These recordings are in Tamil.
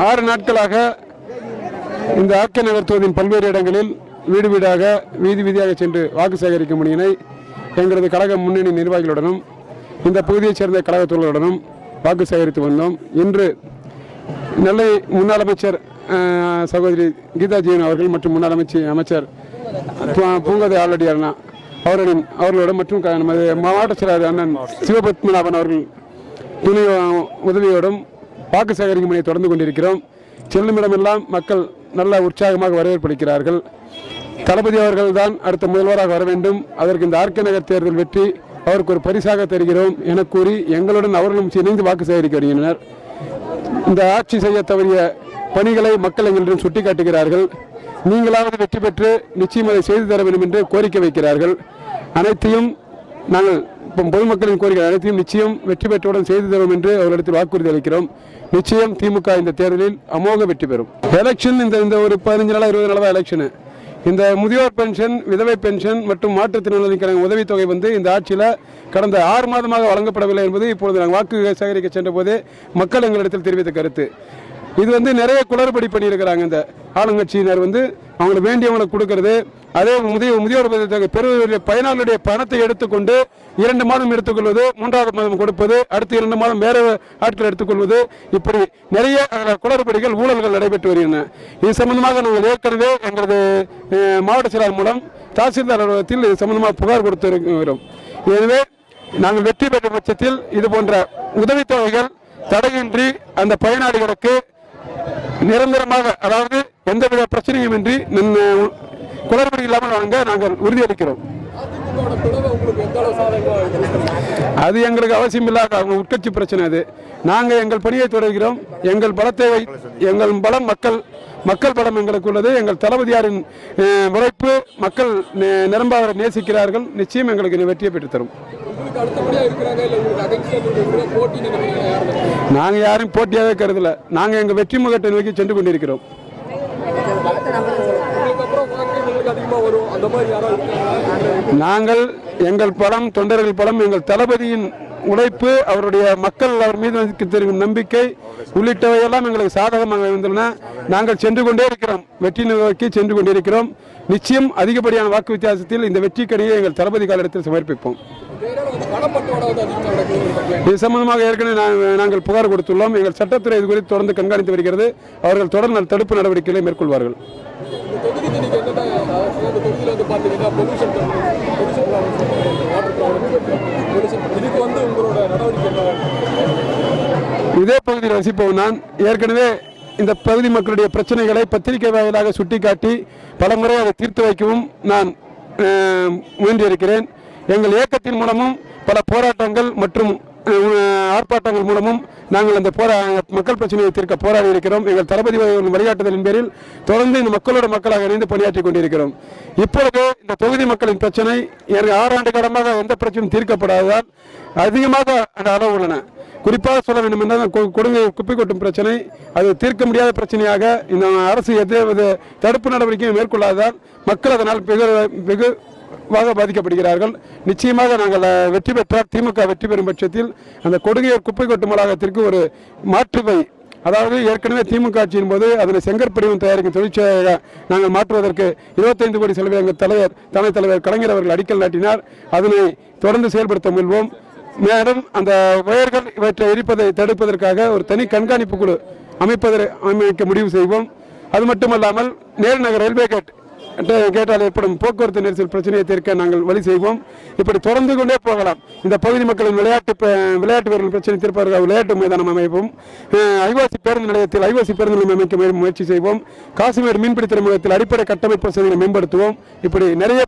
ஆறு நாட்களாக இந்த ஆக்கை நகர் தொகுதியின் பல்வேறு இடங்களில் வீடு வீடாக வீதி வீதியாக சென்று வாக்கு சேகரிக்கும் பணியினை எங்களது கழக முன்னணி நிர்வாகிகளுடனும் இந்த பகுதியைச் சேர்ந்த கழக தொழிலுடனும் வாக்கு சேகரித்து வந்தோம். இன்று நெல்லை முன்னாள் அமைச்சர் சகோதரி கீதா ஜீவன் அவர்கள் மற்றும் முன்னாள் அமைச்சர் அமைச்சர் பூங்கோதை ஆல்ரெடி அண்ணா அவர்களின் அவர்களோட மற்றும் க- நமது மாவட்ட செயலாளர் அண்ணன் சிவபத்மநாபன் அவர்கள் துணை உதவியோடும் வாக்கு சேகரிக்கும் பணியை தொடர்ந்து கொண்டிருக்கிறோம். செல்லும் இடமெல்லாம் மக்கள் நல்ல உற்சாகமாக வரவேற்பளிக்கிறார்கள். தளபதி அவர்கள் தான் அடுத்த முதல்வராக வர வேண்டும். அதற்கு இந்த ஆர்கே நகர் தேர்தல் வெற்றி அவருக்கு ஒரு பரிசாக தருகிறோம் என கூறி எங்களுடன் அவர்களும் இணைந்து வாக்கு சேகரிக்க வருகின்றனர். இந்த ஆட்சி செய்ய தவறிய பணிகளை மக்கள் எங்களிடம் சுட்டிக்காட்டுகிறார்கள். நீங்களாவது வெற்றி பெற்று நிச்சயம் அதை செய்து தர வேண்டும் என்று கோரிக்கை வைக்கிறார்கள். அனைத்தையும் நாங்கள் பொதுமக்களின் கோரிக்கை அனைத்தையும் நிச்சயம் வெற்றி பெற்றவுடன் செய்து தரும் என்று அவர்களிடத்தில் வாக்குறுதி அளிக்கிறோம். நிச்சயம் திமுக இந்த தேர்தலில் அமோக வெற்றி பெறும். எலெக்ஷன் இந்த இந்த ஒரு பதினஞ்சு நாளாக இருபது நாளாக எலெக்ஷனு இந்த முதியோர் பென்ஷன் விதவை பென்ஷன் மற்றும் மாற்றுத்திறனாளிகளுக்கான உதவித்தொகை வந்து இந்த ஆட்சியில் கடந்த ஆறு மாதமாக வழங்கப்படவில்லை என்பது இப்பொழுது நாங்கள் வாக்கு சேகரிக்க சென்ற போதே மக்கள் எங்களிடத்தில் தெரிவித்த கருத்து. இது வந்து நிறைய குளறுபடி பண்ணியிருக்கிறாங்க இந்த ஆளுங்கட்சியினர் வந்து. அவங்களுக்கு வேண்டியவங்களுக்கு கொடுக்கறது. அதே முதிய முதியோர் பெறுவதற்கு பெறுவதற்குரிய பயனாளருடைய பணத்தை எடுத்துக்கொண்டு இரண்டு மாதம் எடுத்துக்கொள்வது மூன்றாவது மாதம் கொடுப்பது அடுத்து இரண்டு மாதம் வேற ஆட்கள் எடுத்துக்கொள்வது. இப்படி நிறைய குளறுபடிகள் ஊழல்கள் நடைபெற்று வருகின்றன. இது சம்பந்தமாக நாங்கள் ஏற்கனவே எங்களது மாவட்ட செயலாளர் மூலம் தாசில்தார் அலுவலகத்தில் இது சம்பந்தமாக புகார் கொடுத்திருக்கிறோம். எனவே நாங்கள் வெற்றி பெற்ற பட்சத்தில் இது போன்ற உதவித்தொகைகள் தடையின்றி அந்த பயனாளிகளுக்கு நிரந்தரமாக அதாவது எந்தவித பிரச்சனையும் இன்றி குளறுபடி இல்லாமல் வாங்க நாங்கள் உறுதியளிக்கிறோம். அது எங்களுக்கு அவசியம் இல்லாத அவங்க உட்கட்சி பிரச்சனை அது. நாங்கள் எங்கள் பணியை தொடர்கிறோம். எங்கள் பலத்தை எங்கள் பலம் மக்கள் மக்கள் பலம் எங்களுக்கு உள்ளது. எங்கள் தளபதியாரின் உழைப்பு மக்கள் நி- நிரம்ப நேசிக்கிறார்கள். நிச்சயம் எங்களுக்கு வெற்றியை பெற்றுத்தரும். நாங்கள் யாரும் போட்டியாகவே கருதல. நாங்கள் எங்கள் வெற்றி முகத்தை நோக்கி சென்று கொண்டிருக்கிறோம். நாங்கள் எங்கள் பலம் தொண்டர்கள் பலம் எங்கள் தளபதியின் உழைப்பு அவருடைய மக்கள் அவர் மீது தெரியும் நம்பிக்கை உள்ளிட்டவையெல்லாம் எங்களுக்கு சாதகமாக இருந்துள்ளன நாங்கள் சென்று கொண்டே இருக்கிறோம். வெற்றி நோக்கி சென்று கொண்டிருக்கிறோம். நிச்சயம் அதிகப்படியான வாக்கு வித்தியாசத்தில் இந்த வெற்றிக்கணியை எங்கள் தளபதி காலிடத்தில் சமர்ப்பிப்போம். இது சம்பந்தமாக ஏற்கனவே நாங்கள் புகார் கொடுத்துள்ளோம். எங்கள் சட்டத்துறை இது குறித்து தொடர்ந்து கண்காணித்து வருகிறது. அவர்கள் தொடர் தடுப்பு நடவடிக்கைகளை மேற்கொள்வார்கள். இதே பகுதியில் வசிப்பவன் நான். ஏற்கனவே இந்த பகுதி மக்களுடைய பிரச்சனைகளை பத்திரிகை வாயிலாக சுட்டிக்காட்டி பலமுறை அதை தீர்த்து வைக்கவும் நான் முயன்றிருக்கிறேன். எங்கள் இயக்கத்தின் மூலமும் பல போராட்டங்கள் மற்றும் ஆர்ப்பாட்டங்கள் மூலமும் நாங்கள் அந்த போரா மக்கள் பிரச்சனையை தீர்க்க போராடி இருக்கிறோம். எங்கள் தளபதி வழிகாட்டுதலின் பேரில் தொடர்ந்து இந்த மக்களோட மக்களாக இணைந்து பணியாற்றி கொண்டிருக்கிறோம். இப்பொழுது இந்த தொகுதி மக்களின் பிரச்சனை எனக்கு ஆறாண்டு காலமாக எந்த பிரச்சனையும் தீர்க்கப்படாததால் அதிகமாக அந்த அளவு உள்ளன. குறிப்பாக சொல்ல வேண்டும் என்றால் கொடுங்கை குப்பை கொட்டும் பிரச்சனை அது தீர்க்க முடியாத பிரச்சனையாக இந்த அரசு எந்த தடுப்பு நடவடிக்கையும் மேற்கொள்ளாததால் மக்கள் அதனால் வெகு வாக பாதிக்கப்படுகிறார்கள். நிச்சயமாக நாங்கள் வெற்றி பெற்றால் திமுக வெற்றி பெறும் பட்சத்தில் அந்த கொடுங்கை குப்பை கொட்டும் வளாகத்திற்கு ஒரு மாற்றுவை அதாவது ஏற்கனவே திமுக ஆட்சியின் போது அதனை செங்கற்படிவம் தயாரிக்கும் தொழிற்சாலையாக நாங்கள் மாற்றுவதற்கு இருபத்தைந்து கோடி செலவில் எங்கள் தலைவர் தலைமை தலைவர் கலைஞர் அவர்கள் அடிக்கல் நாட்டினார். அதனை தொடர்ந்து செயல்படுத்த முயல்வோம். மேலும் அந்த வயர்கள் இவற்றை எரிப்பதை தடுப்பதற்காக ஒரு தனி கண்காணிப்பு குழு அமைப்பதற்கு அமைக்க முடிவு செய்வோம். அது மட்டுமல்லாமல் நேரு நகர் ரயில்வே கேட் கேட்டால் ஏற்படும் போக்குவரத்து நெரிசல் பிரச்சனையை தீர்க்க நாங்கள் வழி செய்வோம். இப்படி தொடர்ந்து கொண்டே போகலாம். இந்த பகுதி மக்களின் விளையாட்டு விளையாட்டு வீரர்கள் பிரச்சனை தீர்ப்பதற்காக விளையாட்டு மைதானம் அமைப்போம். ஐவாசி பேருந்து நிலையத்தில் ஐவாசி பேருந்து நிலையம் அமைக்க முயற்சி செய்வோம். காசிமேடு மீன்பிடி துறைமுகத்தில் அடிப்படை கட்டமைப்பு வசதிகளை மேம்படுத்துவோம். இப்படி நிறைய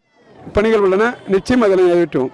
பணிகள் உள்ளன. நிச்சயம் அதனை நிறைவேற்றுவோம்.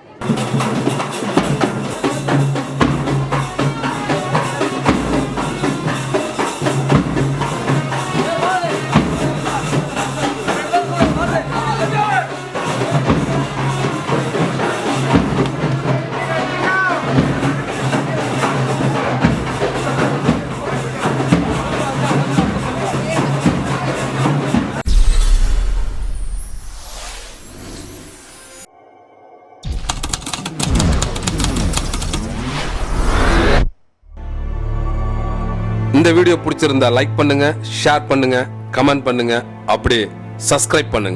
இந்த வீடியோ பிடிச்சிருந்தா லைக் பண்ணுங்க ஷேர் பண்ணுங்க கமெண்ட் பண்ணுங்க அப்படியே சப்ஸ்கிரைப் பண்ணுங்க.